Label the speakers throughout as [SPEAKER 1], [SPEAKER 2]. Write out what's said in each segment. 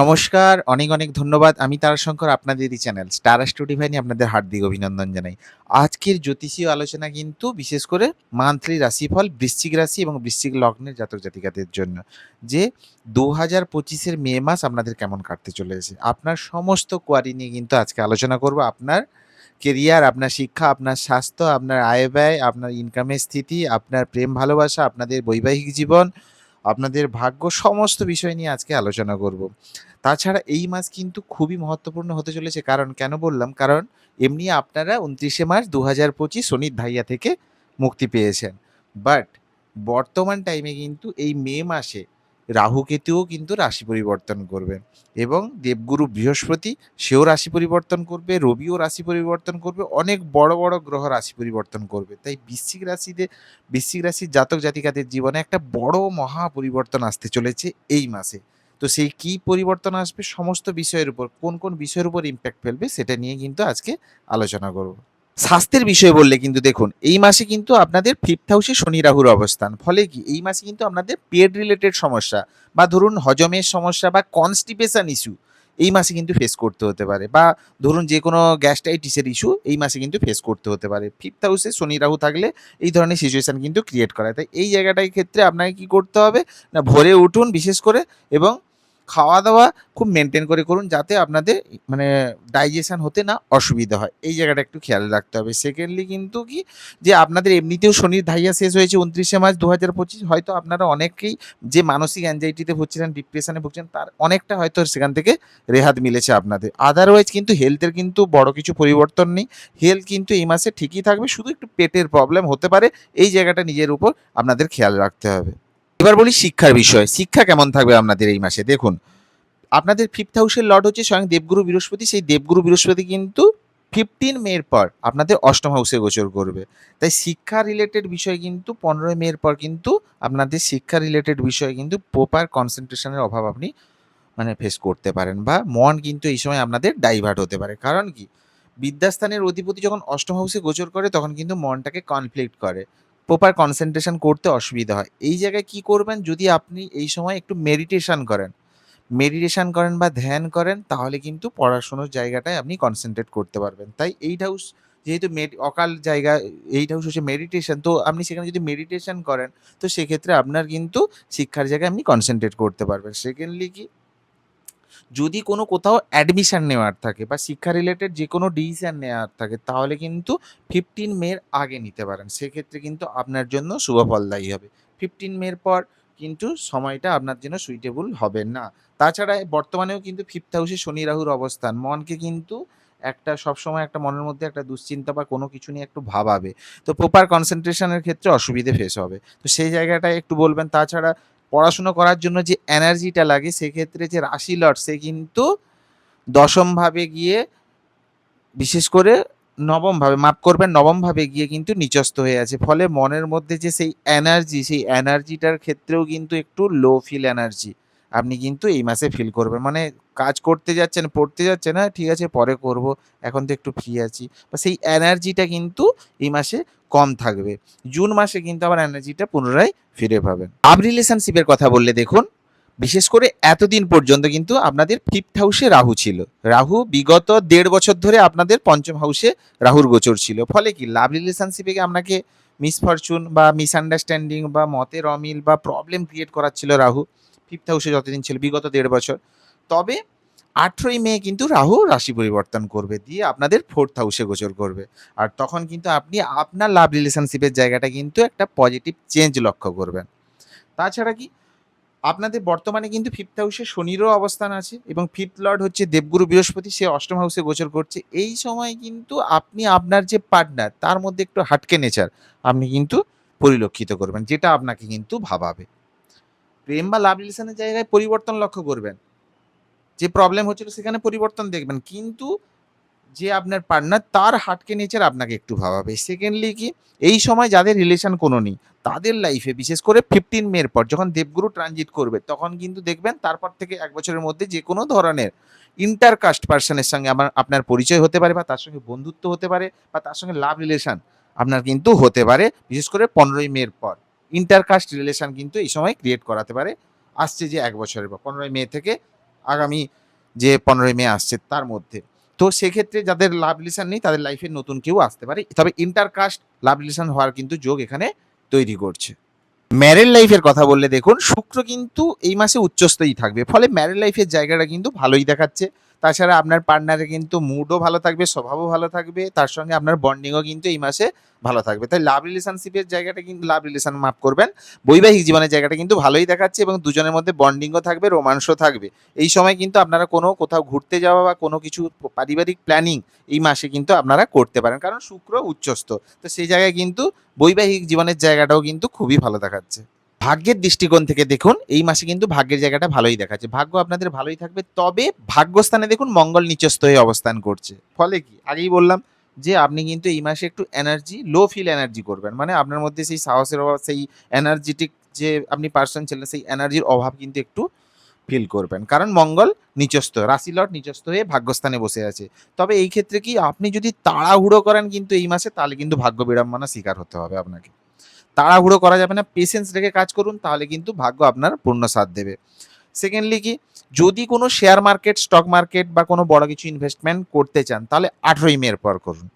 [SPEAKER 1] নমস্কার, অনেক অনেক ধন্যবাদ। আমি তারাশঙ্কর আপনাদেরই চ্যানেল স্টার ভাই আপনাদের হার্দিক অভিনন্দন জানাই। আজকের জ্যোতিষীয় আলোচনা কিন্তু বিশেষ করে মান্থলি রাশিফল, বৃশ্চিক রাশি এবং বৃশ্চিক লগ্নের জাতক জাতিকাদের জন্য, যে দু হাজার পঁচিশের মে মাস আপনাদের কেমন কাটতে চলেছে। আপনার সমস্ত কোয়ারি নিয়ে কিন্তু আজকে আলোচনা করব। আপনার কেরিয়ার আপনার শিক্ষা, আপনার স্বাস্থ্য, আপনার আয় ব্যয়, আপনার ইনকামের স্থিতি, আপনার প্রেম ভালোবাসা, আপনাদের বৈবাহিক জীবন আপনাদের ভাগ্য সমস্ত বিষয় নিয়ে আজকে আলোচনা করব। তাছাড়া এই মাস কিন্তু খুবই মহত্বপূর্ণ হতে চলেছে। কারণ কেন বললাম? কারণ এমনি আপনারা উনত্রিশে মার্চ দু হাজার পঁচিশ শনির ধাইয়া থেকে মুক্তি পেয়েছেন। বাট বর্তমান টাইমে কিন্তু এই মে মাসে রাহু কেতুও কিন্তু রাশি পরিবর্তন করবে এবং দেবগুরু বৃহস্পতি সেও রাশি পরিবর্তন করবে, রবিও রাশি পরিবর্তন করবে, অনেক বড় বড় গ্রহ রাশি পরিবর্তন করবে। তাই বৃশ্চিক রাশিতে বৃশ্চিক রাশির জাতক জাতিকাদের জীবনে একটা বড় মহা পরিবর্তন আসতে চলেছে এই মাসে। তো সেই কি পরিবর্তন আসবে সমস্ত বিষয়ের উপর, কোন কোন বিষয়ের উপর ইম্প্যাক্ট ফেলবে সেটা নিয়ে কিন্তু আজকে আলোচনা করব। স্বাস্থ্যের বিষয় বললে কিন্তু দেখুন, এই মাসে কিন্তু আপনাদের ফিফথ হাউসে শনি রাহুর অবস্থান। ফলে কি? এই মাসে কিন্তু আপনাদের পেট রিলেটেড সমস্যা বা ধরুন হজমের সমস্যা বা কনস্টিপেশন ইস্যু এই মাসে কিন্তু ফেস করতে হতে পারে বা ধরুন যে কোনো গ্যাস্ট্রাইটিসের ইস্যু এই মাসে কিন্তু ফেস করতে হতে পারে। ফিফথ হাউসে শনি রাহু থাকলে এই ধরনের সিচুয়েশান কিন্তু ক্রিয়েট করায় তাই এই জায়গাটার ক্ষেত্রে আপনাকে কি করতে হবে? না, ভোরে উঠুন বিশেষ করে এবং খাওয়া দাওয়া খুব মেনটেন করে করুন যাতে আপনাদের মানে ডাইজেশন হতে না অসুবিধা হয়। এই জায়গাটা একটু খেয়াল রাখতে হবে। সেকেন্ডলি কিন্তু কি যে আপনাদের এমনিতেও শনির ধাইয়া শেষ হয়েছে উনত্রিশে মার্চ দু হাজার পঁচিশ, হয়তো আপনারা অনেকেই যে মানসিক অ্যাংজাইটিতে ভুগছিলেন ডিপ্রেশনে ভুগছেন তার অনেকটা হয়তো সেখান থেকে রেহাত মিলেছে আপনাদের। আদারওয়াইজ কিন্তু হেলথের কিন্তু বড় কিছু পরিবর্তন নেই। হেলথ কিন্তু এই মাসে ঠিকই থাকবে, শুধু একটু পেটের প্রবলেম হতে পারে। এই জায়গাটা নিজের উপর আপনাদের খেয়াল রাখতে হবে। এবার বলি শিক্ষার বিষয়। শিক্ষা কেমন থাকবে আপনাদের এই মাসে? দেখুন, আপনাদের ফিফথ হাউসের লর্ড হচ্ছে স্বয়ং দেবগুরু বৃহস্পতি। সেই দেবগুরু বৃহস্পতি কিন্তু ফিফটিন মের পর আপনাদের অষ্টম হাউসে গোচর করবে। তাই শিক্ষা রিলেটেড বিষয় কিন্তু পনেরোই মের পর কিন্তু আপনাদের শিক্ষা রিলেটেড বিষয়ে কিন্তু প্রপার কনসেন্ট্রেশনের অভাব আপনি মানে ফেস করতে পারেন বা মন কিন্তু এই সময় আপনাদের ডাইভার্ট হতে পারে। কারণ কি? বিদ্যাস্থানের অধিপতি যখন অষ্টম হাউসে গোচর করে, তখন কিন্তু মনটাকে কনফ্লিক্ট করে। প্রপার কনসেন্ট্রেশন করতে অসুবিধা হয়। এই জায়গায় কি করবেন? যদি আপনি এই সময় একটু মেডিটেশন করেন মেডিটেশন করেন বা ধ্যান করেন, তাহলে কিন্তু পড়াশোনার জায়গাটায় আপনি কনসেন্ট্রেট করতে পারবেন। তাই এইট হাউস যেহেতু অকাল জায়গা এইট হাউস হচ্ছে মেডিটেশন তো আপনি সেখানে যদি মেডিটেশন করেন, তো সেক্ষেত্রে আপনার কিন্তু শিক্ষার জায়গায় আপনি কনসেন্ট্রেট করতে পারবেন। সেকেন্ডলি কি? যদি কোনো কোথাও অ্যাডমিশান নেওয়ার থাকে বা শিক্ষা রিলেটেড যে কোনো ডিসিশন নেওয়ার থাকে, তাহলে কিন্তু ফিফটিন মের আগে নিতে পারেন। সেক্ষেত্রে কিন্তু আপনার জন্য শুভ ফলদায়ী হবে। ফিফটিন মের পর কিন্তু সময়টা আপনার জন্য সুইটেবল হবে না। তাছাড়া বর্তমানেও কিন্তু ফিফথ হাউসে শনি রাহুর অবস্থান। মনকে কিন্তু একটা সবসময় একটা মনের মধ্যে একটা দুশ্চিন্তা বা কোনো কিছু নিয়ে একটু ভাবাবে। তো প্রপার কনসেন্ট্রেশনের ক্ষেত্রে অসুবিধে ফেস হবে। তো সেই জায়গাটায় একটু বলবেন। তাছাড়া পড়াশুনো করার জন্য যে এনার্জিটা লাগে, সেক্ষেত্রে যে রাশি লট সে কিন্তু দশমভাবে গিয়ে বিশেষ করে নবমভাবে মাপ করবেন, নবমভাবে গিয়ে কিন্তু নিচস্থ হয়ে আছে। ফলে মনের মধ্যে যে সেই এনার্জি, সেই এনার্জিটার ক্ষেত্রেও কিন্তু একটু লো ফিল এনার্জি আপনি কিন্তু এই মাসে ফিল করবেন। মানে কাজ করতে যাচ্ছেন, পড়তে যাচ্ছেন না ঠিক আছে, পরে করব, এখন তো একটু ফ্রি আছি। বা সেই এনার্জিটা কিন্তু এই মাসে কম থাকবে। জুন মাসে কিন্তু আবার এনার্জিটা পুনরায় ফিরে পাবেন। আব রিলেশনশিপের কথা বললে দেখুন, বিশেষ করে এতদিন পর্যন্ত কিন্তু আপনাদের ফিফথ হাউসে রাহু ছিল। রাহু বিগত দেড় বছর ধরে আপনাদের পঞ্চম হাউসে রাহুর গোচর ছিল। ফলে কি? লাভ রিলেশনশিপে আপনাকে মিসফরচুন বা মিসআন্ডারস্ট্যান্ডিং বা মতের অমিল বা প্রবলেম ক্রিয়েট করাচ্ছিল রাহু। ফিফথ হাউসে যতদিন ছিল, বিগত দেড় বছর। তবে আঠেরোই মে কিন্তু রাহু রাশি পরিবর্তন করবে, দিয়ে আপনাদের ফোর্থ হাউসে গোচর করবে। আর তখন কিন্তু আপনি আপনার লাভ রিলেশনশিপের জায়গাটা কিন্তু একটা পজিটিভ চেঞ্জ লক্ষ্য করবেন। তাছাড়া কি, আপনাদের বর্তমানে কিন্তু ফিফথ হাউসে শনিরও অবস্থান আছে, এবং ফিফথ লর্ড হচ্ছে দেবগুরু বৃহস্পতি, সে অষ্টম হাউসে গোচর করছে। এই সময় কিন্তু আপনি আপনার যে পার্টনার তার মধ্যে একটু হাটকে নেচার আপনি কিন্তু পরিলক্ষিত করবেন, যেটা আপনাকে কিন্তু ভাবাবে। প্রেম বা লাভ রিলেশনের জায়গায় পরিবর্তন লক্ষ্য করবেন। যে প্রবলেম হচ্ছিল সেখানে পরিবর্তন দেখবেন। কিন্তু যে আপনার পার্টনার তার হাটকে নেচার আপনাকে একটু ভাবাবে। সেকেন্ডলি কি, এই সময় যাদের রিলেশন কোনো নেই, তাদের লাইফে বিশেষ করে ফিফটিন মের পর যখন দেবগুরু ট্রানজিট করবে, তখন কিন্তু দেখবেন তারপর থেকে এক বছরের মধ্যে যে কোনো ধরনের ইন্টারকাস্ট পার্সনের সঙ্গে আমার, আপনার পরিচয় হতে পারে বা তার সঙ্গে বন্ধুত্ব হতে পারে বা তার সঙ্গে লাভ রিলেশন আপনার কিন্তু হতে পারে, বিশেষ করে পনেরোই মের পর। ইন্টারকাস্ট রিলেশন কিন্তু এই সময় ক্রিয়েট করাতে পারে। আসছে যে এক বছরের পর, পনেরোই মে থেকে আগামী যে পনেরোই মে আসছে তার মধ্যে। তো সেক্ষেত্রে যাদের লাভ রিলেশন নেই, তাদের লাইফে নতুন কেউ আসতে পারে। তবে ইন্টারকাস্ট লাভ রিলেশন হওয়ার কিন্তু যোগ এখানে তৈরি করছে। ম্যারেড লাইফের কথা বললে দেখুন, শুক্র কিন্তু এই মাসে উচ্চস্তই থাকবে। ফলে ম্যারেড লাইফের জায়গাটা কিন্তু ভালোই দেখাচ্ছে। তাছাড়া আপনার পার্টনারের কিন্তু মুডও ভালো থাকবে, স্বভাবও ভালো থাকবে, তার সঙ্গে আপনার বন্ডিংও কিন্তু এই মাসে ভালো থাকবে। তাই লাভ রিলেশনশিপের জায়গাটা কিন্তু লাভ রিলেশন মাফ করবেন। বৈবাহিক জীবনের জায়গাটা কিন্তু ভালোই দেখাচ্ছে এবং দুজনের মধ্যে বন্ডিংও থাকবে রোমান্সও থাকবে। এই সময় কিন্তু আপনারা কোনো কোথাও ঘুরতে যাওয়া বা কোনো কিছু পারিবারিক প্ল্যানিং এই মাসে কিন্তু আপনারা করতে পারেন। কারণ শুক্র উচ্চস্থ। তো সেই জায়গায় কিন্তু বৈবাহিক জীবনের জায়গাটাও কিন্তু খুবই ভালো দেখাচ্ছে। ভাগ্যের দৃষ্টিকোণ থেকে দেখুন, এই মাসে কিন্তু ভাগ্যের জায়গাটা ভালোই দেখাচ্ছে। ভাগ্য আপনাদের ভালোই থাকবে, তবে ভাগ্যস্থানে দেখুন মঙ্গল নিচস্থ হয়ে অবস্থান করছে। ফলে কি? আগেই বললাম যে আপনি কিন্তু এই মাসে একটু এনার্জি লো ফিল এনার্জি করবেন। মানে আপনার মধ্যে সেই সাহসের অভাব, সেই এনার্জেটিক যে আপনি পার্সন ছিলেন, সেই এনার্জির অভাব কিন্তু একটু ফিল করবেন। কারণ মঙ্গল নিচস্থ রাশি লট নিচস্থ হয়ে ভাগ্যস্থানে বসে আছে। তবে এই ক্ষেত্রে কি আপনি যদি তাড়াহুড়ো করেন কিন্তু এই মাসে, তাহলে কিন্তু ভাগ্য বিড়ম্বনা শিকার হতে হবে আপনাকে। তাড়াহুড়ো করা যাবে না পেশেন্স রেখে কাজ করুন, তাহলে কিন্তু ভাগ্য আপনার পূর্ণ সাথ দেবে। সেকেন্ডলি কি, যদি কোনো শেয়ার মার্কেট স্টক মার্কেট বা কোনো বড় কিছু ইনভেস্টমেন্ট করতে চান, তাহলে আঠেরোই মের পর করুন।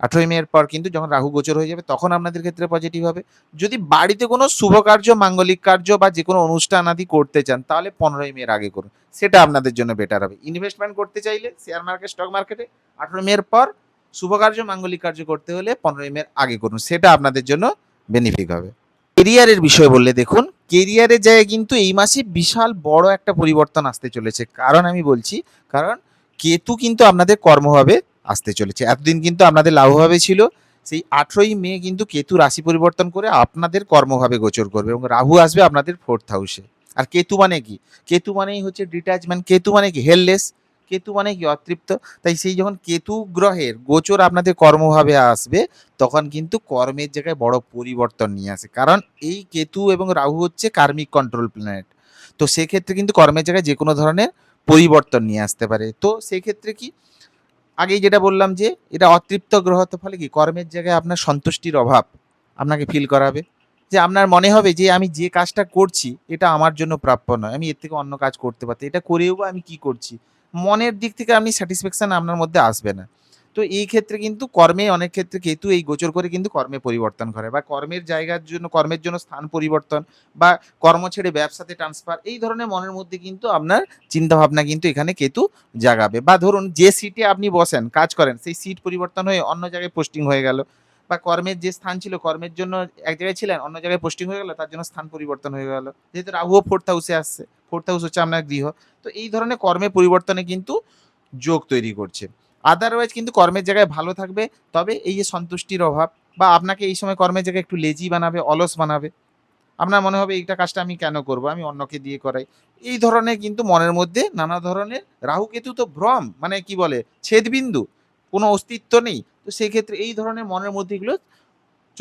[SPEAKER 1] আঠেরোই মের পর কিন্তু যখন রাহু গোচর হয়ে যাবে, তখন আপনাদের ক্ষেত্রে পজিটিভ হবে। যদি বাড়িতে কোনো শুভ কার্য, মাঙ্গলিক কার্য বা যে কোনো অনুষ্ঠান আদি করতে চান, তাহলে পনেরোই মের আগে করুন। সেটা আপনাদের জন্য বেটার হবে। ইনভেস্টমেন্ট করতে চাইলে শেয়ার মার্কেট স্টক মার্কেটে আঠেরো মের পর শুভ কার্য, মাঙ্গলিক কার্য করতে হলে পনেরোই মের আগে করুন। সেটা আপনাদের জন্য বেনিফিট হবে। কেরিয়ারের বিষয় বললে দেখুন কেরিয়ারের জায়গায় কিন্তু এই মাসে বিশাল বড় একটা পরিবর্তন আসতে চলেছে। কারণ আমি বলছি, কারণ কেতু কিন্তু আপনাদের কর্মভাবে আসতে চলেছে। এতদিন কিন্তু আপনাদের লাভভাবে ছিল, সেই আঠেরোই মে কিন্তু কেতু রাশি পরিবর্তন করে আপনাদের কর্মভাবে গোচর করবে এবং রাহু আসবে আপনাদের ফোর্থ হাউসে আর কেতু মানে কি? কেতু মানেই হচ্ছে ডিট্যাচমেন্ট কেতু মানে কি? হেললেস কেতু মানে কি? অতৃপ্ত। তাই সেই যখন কেতু গ্রহের গোচর আপনাদের কর্মভাবে আসবে, তখন কিন্তু কর্মের জায়গায় বড় পরিবর্তন নিয়ে আসে। কারণ এই কেতু এবং রাহু হচ্ছে কার্মিক কন্ট্রোল প্ল্যানেট তো সেক্ষেত্রে কিন্তু কর্মের জায়গায় যে কোনো ধরনের পরিবর্তন নিয়ে আসতে পারে। তো সেক্ষেত্রে কি? আগেই যেটা বললাম যে, এটা অতৃপ্ত গ্রহ, তো ফলে কি? কর্মের জায়গায় আপনার সন্তুষ্টির অভাব আপনাকে ফিল করাবে। যে আপনার মনে হবে যে, আমি যে কাজটা করছি, এটা আমার জন্য প্রাপ্য নয়। আমি এর থেকে অন্য কাজ করতে পারতাম এটা করেও আমি কি করছি? মনের দিক থেকে আপনি স্যাটিসফ্যাকশন আপনার মধ্যে আসবে না। তো এই ক্ষেত্রে কিন্তু কর্মে অনেক ক্ষেত্রে কেতু এই গোচর করে কিন্তু কর্মে পরিবর্তন করে বা কর্মের জায়গার জন্য, কর্মের জন্য স্থান পরিবর্তন বা কর্ম ছেড়ে ব্যবসাতে ট্রান্সফার এই ধরনের মনের মধ্যে কিন্তু আপনার চিন্তাভাবনা কিন্তু এখানে কেতু জাগাবে। বা ধরুন যে সিটে আপনি বসেন, কাজ করেন, সেই সিট পরিবর্তন হয়ে অন্য জায়গায় পোস্টিং হয়ে গেল বা কর্মের যে স্থান ছিল, কর্মের জন্য এক জায়গায় ছিলেন, অন্য জায়গায় পোস্টিং হয়ে গেল, তার জন্য স্থান পরিবর্তন হয়ে গেল। যেহেতু রাহুও ফোর্থ হাউসে আসছে। ফোর্থ হাউস হচ্ছে আপনার গৃহ। তো এই ধরনের কর্মে পরিবর্তনে কিন্তু যোগ তৈরি করছে। আদারওয়াইজ কিন্তু কর্মের জায়গায় ভালো থাকবে, তবে এই যে সন্তুষ্টির অভাব বা আপনাকে এই সময় কর্মের জায়গায় একটু লেজি বানাবে, অলস বানাবে, আপনার মনে হবে এইটা কাজটা আমি কেন করব? আমি অন্যকে দিয়ে করাই। এই ধরনের কিন্তু মনের মধ্যে নানা ধরনের রাহু কেতু তো ভ্রম মানে কি বলে, ছেদবিন্দু, কোনো অস্তিত্ব নেই। তো সেই ক্ষেত্রে এই ধরনের মনের মধ্যে এগুলো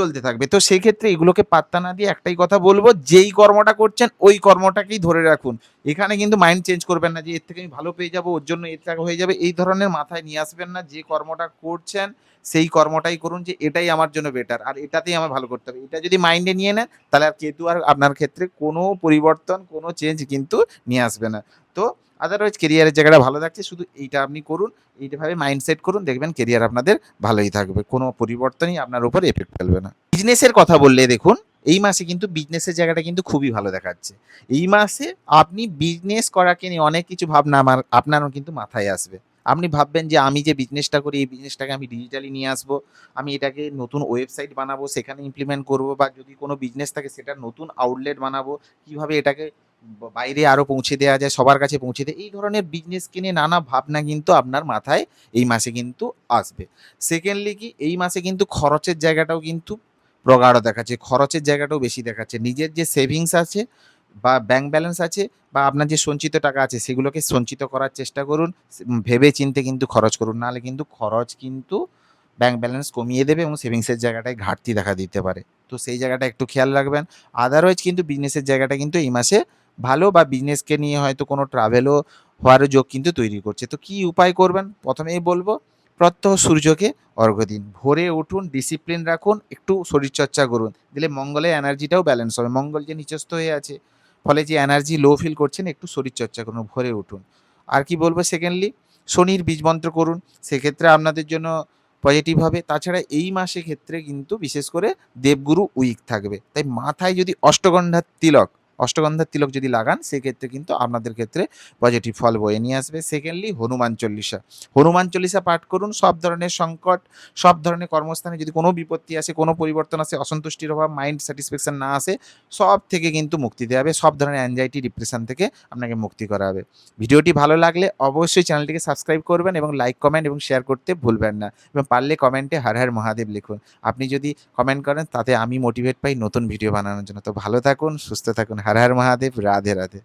[SPEAKER 1] চলতে থাকবে। তো সেই ক্ষেত্রে এগুলোকে পাত্তা না দিয়ে একটাই কথা বলব, যেই কর্মটা করছেন ওই কর্মটাকেই ধরে রাখুন। এখানে কিন্তু মাইন্ড চেঞ্জ করবেন না যে, এর থেকে আমি ভালো পেয়ে যাব, ওর জন্য এর টাকা হয়ে যাবে। এই ধরনের মাথায় নিয়ে আসবেন না যে কর্মটা করছেন সেই কর্মটাই করুন যে এটাই আমার জন্য বেটার আর এটাতেই আমার ভালো করতে হবে। এটা যদি মাইন্ডে নিয়ে নেন, তাহলে আর কেতু আর আপনার ক্ষেত্রে কোনো পরিবর্তন, কোনো চেঞ্জ কিন্তু নিয়ে আসবে না। তো আদারওয়াইজ কেরিয়ারের জায়গাটা ভালো থাকছে, শুধু এইটা আপনি করুন, এইভাবে মাইন্ডসেট করুন, দেখবেন কেরিয়ার আপনাদের ভালোই থাকবে। কোনো পরিবর্তনই আপনার উপর এফেক্ট ফেলবে না। বিজনেসের কথা বললে দেখুন, এই মাসে কিন্তু বিজনেসের জায়গাটা কিন্তু খুবই ভালো দেখাচ্ছে। এই মাসে আপনি বিজনেস করাকে নিয়ে অনেক কিছু ভাবনা আমার, আপনারও কিন্তু মাথায় আসবে। আপনি ভাববেন যে আমি যে বিজনেসটা করি, এই বিজনেসটাকে আমি ডিজিটালি নিয়ে আসব, আমি এটাকে নতুন ওয়েবসাইট বানাবো, সেখানে ইমপ্লিমেন্ট করব বা যদি কোনো বিজনেস থাকে সেটার নতুন আউটলেট বানাবো, কীভাবে এটাকে বাইরে আরও পৌঁছে দেওয়া যায়, সবার কাছে পৌঁছে দেয় এই ধরনের বিজনেস কিনে নানা ভাবনা কিন্তু আপনার মাথায় এই মাসে কিন্তু আসবে। সেকেন্ডলি কি, এই মাসে কিন্তু খরচের জায়গাটাও কিন্তু প্রগাঢ় দেখাচ্ছে, খরচের জায়গাটাও বেশি দেখাচ্ছে, নিজের যে সেভিংস আছে বা ব্যাংক ব্যালেন্স আছে বা আপনার যে সঞ্চিত টাকা আছে সেগুলোকে সঞ্চিত করার চেষ্টা করুন, ভেবে চিন্তে কিন্তু খরচ করুন, নাহলে কিন্তু খরচ কিন্তু ব্যাংক ব্যালেন্স কমিয়ে দেবে এবং সেভিংসের জায়গাটায় ঘাটতি দেখা দিতে পারে। তো সেই জায়গাটা একটু খেয়াল রাখবেন। আদারওয়াইজ কিন্তু বিজনেসের জায়গাটা কিন্তু এই মাসে ভালো বা বিজনেসকে নিয়ে হয়তো কোনো ট্রাভেলও হওয়ারও যোগ কিন্তু তৈরি করছে। তো কি উপায় করবেন? প্রথমেই বলব, প্রত্যহ সূর্যকে অর্ঘ্য দিন। ভোরে উঠুন ডিসিপ্লিন রাখুন, একটু শরীরচর্চা করুন। দিলে মঙ্গলের এনার্জিটাও ব্যালেন্স হবে। মঙ্গল যে নিচস্থ হয়ে আছে ফলে যে এনার্জি লো ফিল করছেন, একটু শরীরচর্চা করুন, ভরে উঠুন। আর কি বলব সেকেন্ডলি শনির বীজ মন্ত্র করুন, সেক্ষেত্রে আপনাদের জন্য পজিটিভ হবে। তাছাড়া এই মাসে ক্ষেত্রে কিন্তু বিশেষ করে দেবগুরু উইক থাকবে। তাই মাথায় যদি অষ্টগন্ধার তিলক অষ্টগন্ধার তিলক যদি লাগান, সেক্ষেত্রে কিন্তু আপনাদের ক্ষেত্রে পজিটিভ ফল বয়ে নিয়ে আসবে। সেকেন্ডলি হনুমান চল্লিশা। হনুমান চল্লিশা পাঠ করুন, সব ধরনের সংকট, সব ধরনের কর্মস্থানে যদি কোনো বিপত্তি আসে, কোনো পরিবর্তন আসে, অসন্তুষ্টির অভাব মাইন্ড স্যাটিসফ্যাকশন না আসে, সব থেকে কিন্তু মুক্তি দেওয়া হবে, সব ধরনের অ্যাংজাইটি ডিপ্রেশন থেকে আপনাকে মুক্তি করা হবে। ভিডিওটি ভালো লাগলে অবশ্যই চ্যানেলটিকে সাবস্ক্রাইব করবেন এবং লাইক কমেন্ট এবং শেয়ার করতে ভুলবেন না এবং পারলে কমেন্টে হর হর মহাদেব লিখুন। আপনি যদি কমেন্ট করেন, তাতে আমি মোটিভেট পাই নতুন ভিডিও বানানোর জন্য। তো ভালো থাকুন, সুস্থ থাকুন হর হর মহাদেব রাধে রাধে